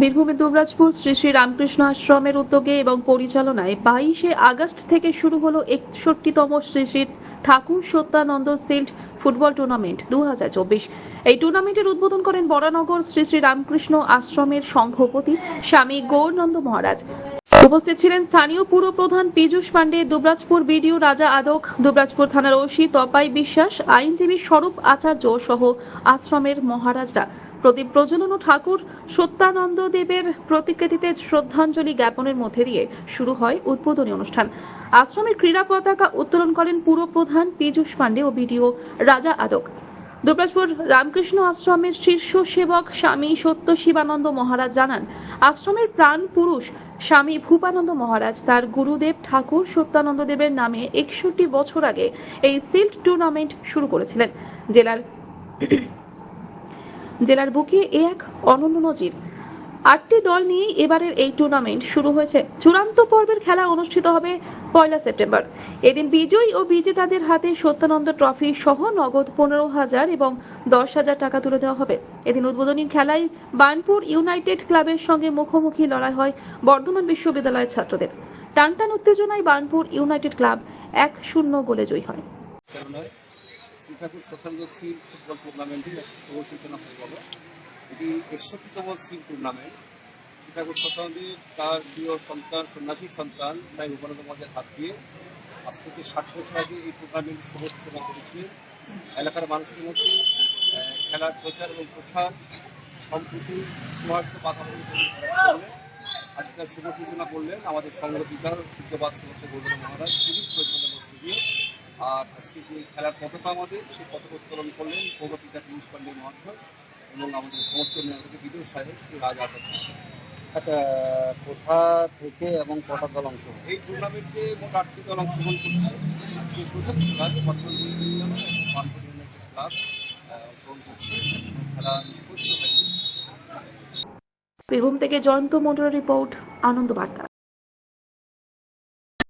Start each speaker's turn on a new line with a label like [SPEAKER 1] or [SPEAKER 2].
[SPEAKER 1] বীরভূমের দুবরাজপুর, শ্রী শ্রী রামকৃষ্ণ আশ্রমের উদ্যোগে এবং পরিচালনায় বাইশে আগস্ট থেকে শুরু হলো একষট্টিতম Shri Shri Thakur Satyananda shield football tournament দু হাজার চব্বিশ। এই টুর্নামেন্টের উদ্বোধন করেন বরানগর শ্রী শ্রী রামকৃষ্ণ আশ্রমের সংঘপতি স্বামী গৌরনন্দ মহারাজ। উপস্থিত ছিলেন স্থানীয় পুর প্রধান পীযূষ পাণ্ডে, দুবরাজপুর বিডিও রাজা আদক, দুবরাজপুর থানার ওসি তপাই বিশ্বাস, আইনজীবী স্বরূপ আচার্য সহ আশ্রমের মহারাজরা। প্রদীপ প্রজ্বলন ও ঠাকুর সত্যানন্দ দেবের প্রতিকৃতিতে শ্রদ্ধাঞ্জলি জ্ঞাপনের মধ্যে দিয়ে শুরু হয় উদ্বোধনী অনুষ্ঠান। আশ্রমের ক্রীড়া পতাকা উত্তোলন করেন পুর প্রধান পীযূষ পাণ্ডে ও বিডিও রাজা আদক। দুবরাজপুর রামকৃষ্ণ আশ্রমের শীর্ষ সেবক স্বামী সত্য শিবানন্দ মহারাজ জানান, আশ্রমের প্রাণ পুরুষ স্বামী ভূপানন্দ মহারাজ তার গুরুদেব ঠাকুর সত্যানন্দ দেবের নামে একষট্টি বছর আগে এই সিল্ড টুর্নামেন্ট শুরু করেছিলেন। জেলার জেলার বুকে এ এক অনন্য নজির। আটটি দল নিয়ে এবারের এই টুর্নামেন্ট শুরু হয়েছে। চূড়ান্ত পর্বের খেলা অনুষ্ঠিত হবে পয়লা সেপ্টেম্বর। এদিন বিজয়ী ও বিজেতাদের হাতে সত্যানন্দ ট্রফি সহ নগদ পনেরো হাজার এবং দশ হাজার টাকা তুলে দেওয়া হবে। এদিন উদ্বোধনী খেলায় বার্নপুর ইউনাইটেড ক্লাবের সঙ্গে মুখোমুখি লড়াই হয় বর্ধমান বিশ্ববিদ্যালয়ের ছাত্রদের। টানটান উত্তেজনায় বার্নপুর ইউনাইটেড ক্লাব এক শূন্য গোলে জয়ী হয়।
[SPEAKER 2] শ্রী ঠাকুর সিল ফুটবল টুর্নামেন্টের আজকে শুভ সূচনা হয়ে গেল। এটি একষট্টিতম সিল টুর্নামেন্ট শ্রী ঠাকুর তার প্রিয় সন্তান, সন্ন্যাসী সন্তান উপানন্দ মহাদের হাত দিয়ে আজ থেকে ষাট বছর আগে এই টুর্নামেন্ট শুভ সূচনা করেছিলেন এলাকার মানুষের মধ্যে খেলার প্রচার এবং প্রসার সম্প্রীতি সৌহার্দ্য বাতাবরণ আজকের শুভ সূচনা করলেন আমাদের বিকার পূজ্যবাদ শ্রীমতী গৌরব মহারাজ। তিনি আর আজকে যে খেলার পতাকা আমাদের সেই পতাকা উত্তোলন করলেন পৌরপিতা পিয়ুষ পান্ডে মহাশয় এবং আমাদের সমস্ত নিয়ন্ত্রক বিদ্যুৎ সাহেব শ্রী রাজ
[SPEAKER 3] আচ্ছা কোথা থেকে এবং কটা দল অংশ
[SPEAKER 2] এই টুর্নামেন্টে মোট আটটি দল অংশগ্রহণ করছে। আজকে প্রথম ক্লাস বর্তমান বিশ্ববিদ্যালয় এবং বানপুর ইউনাইটেড ক্লাস অংশগ্রহণ করছে। খেলা নিষ্পত্তি হয়নি।
[SPEAKER 1] বীরভূম থেকে জয়ন্ত মন্ডলের রিপোর্ট আনন্দ বার্তা